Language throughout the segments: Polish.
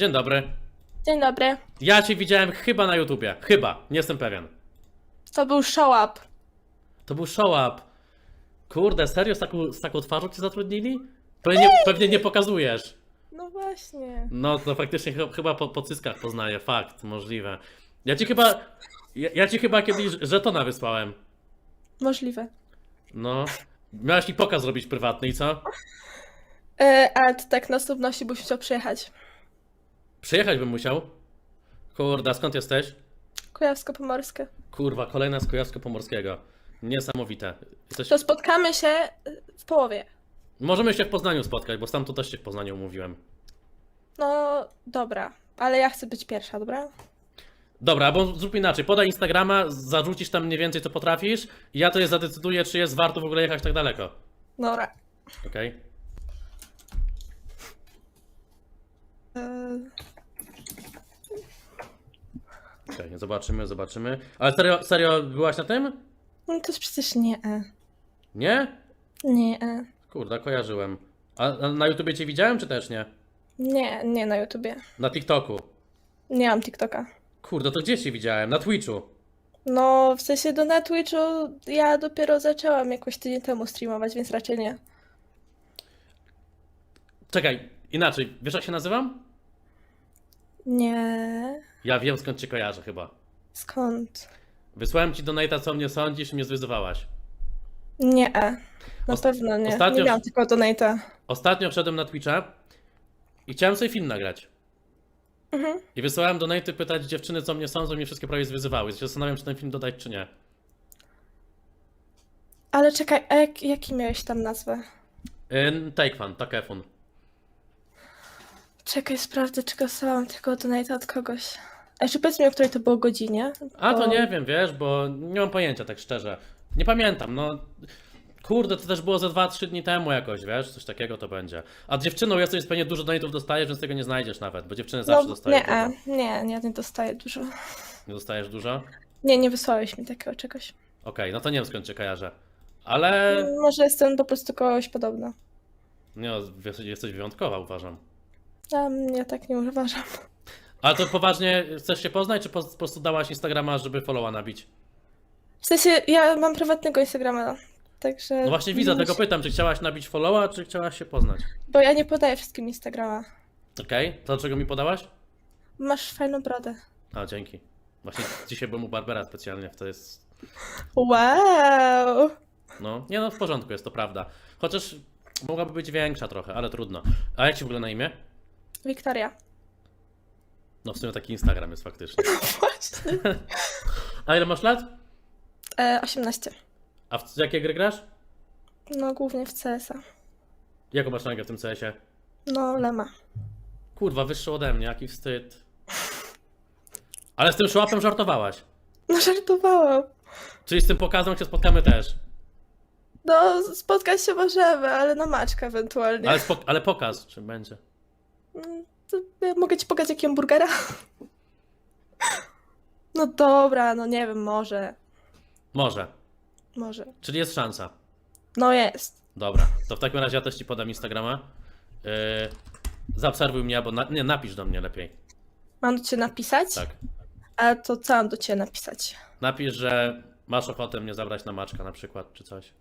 Dzień dobry. Dzień dobry. Ja cię widziałem chyba na YouTubie. Chyba, nie jestem pewien. To był show up. To był show up. Kurde, serio z taką, z taką twarzą cię zatrudnili? Pewnie, pewnie nie pokazujesz. No właśnie. No to faktycznie ch- chyba po, po cyskach poznaję. Fakt, możliwe. Ja ci chyba. Ja, ja ci chyba kiedyś żetona wysłałem. Możliwe. No. Miałaś mi pokaz zrobić prywatny i co? E, ale to tak na stopności byś chciał przyjechać. Przyjechać bym musiał. Kurde, a skąd jesteś? Kujawsko-Pomorskie. Kurwa, kolejna z Kujawsko-Pomorskiego. Niesamowite. Jesteś... To spotkamy się w połowie. Możemy się w Poznaniu spotkać, bo sam tu też się w Poznaniu umówiłem. No dobra, ale ja chcę być pierwsza, dobra? Dobra, bo zrób inaczej. Podaj Instagrama, zarzucisz tam mniej więcej co potrafisz i ja to je zadecyduję, czy jest warto w ogóle jechać tak daleko. Dobra. Okej? E, Okej, zobaczymy, zobaczymy. Ale serio, serio byłaś na tym? no to przecież nie. E. Nie? Nie. E. Kurde, kojarzyłem. A a na YouTubie cię widziałem, czy też nie? Nie, nie na YouTubie. Na TikToku. Nie mam TikToka. Kurde, to gdzie cię widziałem? Na Twitchu. No, w sensie do na Twitchu ja dopiero zaczęłam jakoś tydzień temu streamować, więc raczej nie. Czekaj, inaczej. Wiesz jak się nazywam? Nie. Ja wiem skąd cię kojarzę chyba. Skąd? Wysłałem ci donate'a, co mnie sądzisz i mnie zwyzywałaś. Nie. Na Ost- pewno nie. ostatnio- Nie miałam tylko donate'a. Ostatnio wszedłem na Twitcha i chciałem sobie film nagrać. Mhm. I wysyłałem donate'y pytać dziewczyny, co mnie sądzą i mnie wszystkie prawie zwyzywały. Się zastanawiam, czy ten film dodać, czy nie. Ale czekaj, a jak, jaki miałeś tam nazwę? Yy, take takefun. Czekaj, sprawdzę, czy dostałam tylko donate'a od kogoś. A jeszcze powiedz mi, o której to było godzinie. A to bo- nie wiem, wiesz, bo nie mam pojęcia, tak szczerze. Nie pamiętam, no. Kurde, to też było ze 2-3 dni temu jakoś, wiesz, coś takiego to będzie. A dziewczyną jesteś, więc pewnie dużo donate'ów dostajesz, więc tego nie znajdziesz nawet, bo dziewczyny zawsze No, dostają nie, dużo. nie, nie, nie dostaję dużo. Nie dostajesz dużo? Nie, nie wysłałeś mi takiego czegoś. Okej, no to nie wiem skąd cię kojarzę. Ale Może jestem po prostu kogoś podobna. nie, no, jesteś wyjątkowa, uważam. A ja tak nie uważam. Ale to poważnie chcesz się poznać, czy po, po prostu dałaś Instagrama, żeby followa nabić? W sensie, ja mam prywatnego Instagrama, także... No właśnie widzę, tego pytam, czy chciałaś nabić followa, czy chciałaś się poznać? Bo ja nie podaję wszystkim Instagrama. Okej, to czego mi podałaś? Masz fajną brodę. A, dzięki. Właśnie dzisiaj byłem u Barbera specjalnie, to jest... Wow! No, nie no, w porządku jest, to prawda. Chociaż mogłaby być większa trochę, ale trudno. A jak ci w ogóle na imię? Wiktoria. No w sumie taki Instagram jest faktycznie. Właśnie. A ile masz lat? E, 18. A w jakie gry grasz? No, głównie w CS-a. Jaką masz rangę w tym CS-ie? No, Lema. Kurwa, wyższy ode mnie, jaki wstyd. Ale z tym szłapem żartowałaś. No, żartowałam. Czyli z tym pokazem się spotkamy też. No, spotkać się możemy, ale na maczkę ewentualnie. Ale, ale pokaz, czy będzie. Mogę ci pokazać jakiego burgera? No dobra, no nie wiem, może. Może. Może. Czyli jest szansa. No jest. Dobra, to w takim razie ja też ci podam Instagrama. Yy, zaobserwuj mnie, albo na- nie, napisz do mnie lepiej. Mam do ciebie napisać? Tak. A to co mam do ciebie napisać? Napisz, że masz ochotę mnie zabrać na maczka na przykład, czy coś.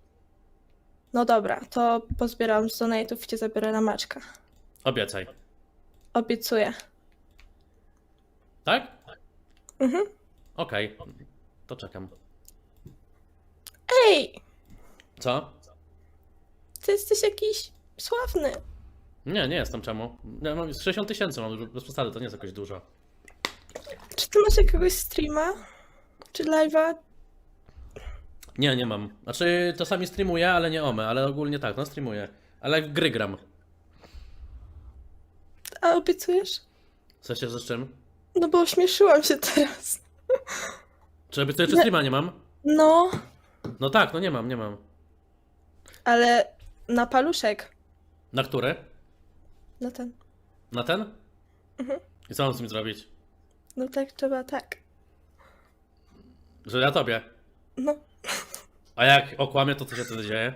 No dobra, to pozbieram z donate'ów i cię zabiorę na maczka. Obiecaj. Obiecuję. Tak? Mhm. Okej. To czekam. Ej, Co? ty jesteś jakiś sławny. Nie, nie jestem czemu. Ja mam 60 tysięcy, mam bez przesady, to nie jest jakoś dużo. Czy ty masz jakiegoś streama? Czy live'a? Nie, nie mam. Znaczy, czasami streamuję, ale nie ome, ale ogólnie tak, no streamuję. Ale w gry gram. A obiecujesz? W sensie, że z czym? No bo ośmieszyłam się teraz. Czy obiecuję, czy Nie. streama nie mam? No, No tak, no nie mam, nie mam. ale na paluszek. Na który? No ten. Na ten? Mhm. I co mam z tym zrobić? No tak, trzeba tak. Że ja tobie. No, A jak okłamię, to co się wtedy dzieje?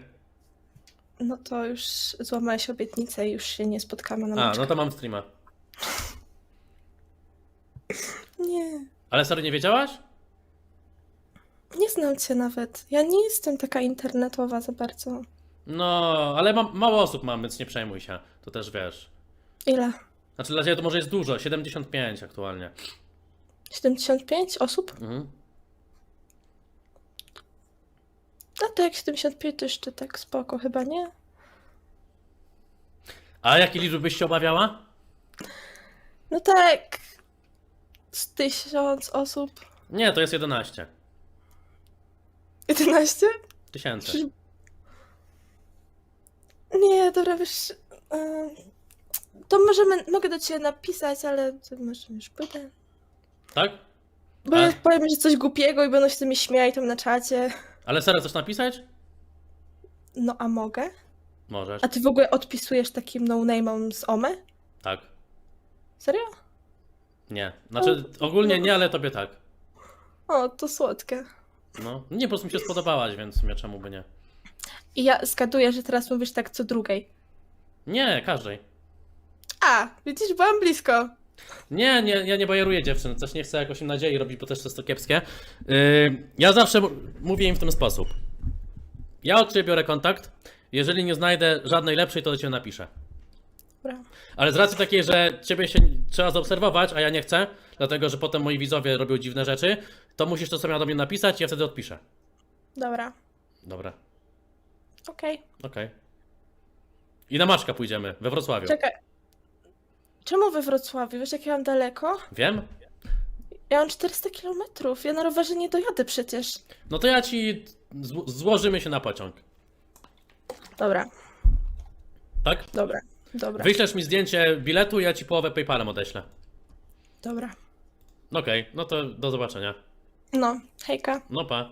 No to już złamałeś obietnicę i już się nie spotkamy na A, no to mam streama. Nie. Ale serio nie wiedziałaś? Nie znam cię nawet. Ja nie jestem taka internetowa za bardzo. No, ale mam, mało osób mam, więc nie przejmuj się. To też wiesz. Ile? Znaczy dla ciebie to może jest dużo, 75 aktualnie. 75 osób? Mhm. No to jak 75 to jeszcze tak spoko chyba, nie? A jakie liczby byś się obawiała? No tak. Z tysiąc osób. Nie, to jest 11 11? tysięcy. Nie, dobra, wiesz... em, To możemy, mogę do ciebie napisać, ale to może już pójdę. Tak? Bo A- ja powiem, że coś głupiego i będą się z tymi śmiali tam na czacie. Ale serio coś napisać? No a mogę? Możesz. A ty w ogóle odpisujesz takim no-name'om z OME? Tak. Serio? Nie. Znaczy ogólnie nie, ale tobie tak. O, to słodkie. No. Nie, po prostu mi się spodobałaś, więc w sumie czemu by nie. I ja zgaduję, że teraz mówisz tak co drugiej. Nie, każdej. A, widzisz, byłam blisko. Nie, nie, ja nie bajeruję dziewczyn, też nie chcę jakoś im nadziei robić, bo też to jest to kiepskie. Yy, ja zawsze mówię im w ten sposób. Ja od ciebie biorę kontakt, jeżeli nie znajdę żadnej lepszej, to do ciebie napiszę. Dobra. Ale z racji takiej, że ciebie się trzeba zaobserwować, a ja nie chcę, dlatego że potem moi widzowie robią dziwne rzeczy, to musisz to sobie do mnie napisać i ja wtedy odpiszę. Dobra. Dobra, Okej. okej. I na Maczka pójdziemy, we Wrocławiu. Czekaj. Czemu we Wrocławiu? Wiesz, jak ja mam daleko? Wiem? Ja mam 400 kilometrów. Ja na rowerze nie dojadę przecież. No to ja ci zł- złożymy się na pociąg. Dobra, Tak? dobra, dobra, Wyślesz mi zdjęcie biletu i ja ci połowę PayPalem odeślę. dobra. Okej, no to do zobaczenia. No, hejka. No pa.